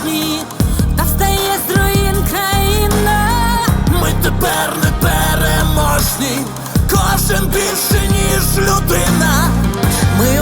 порожні, та встає з руїн країна. Ми тепер не переможні, кожен більше, ніж людина. Ми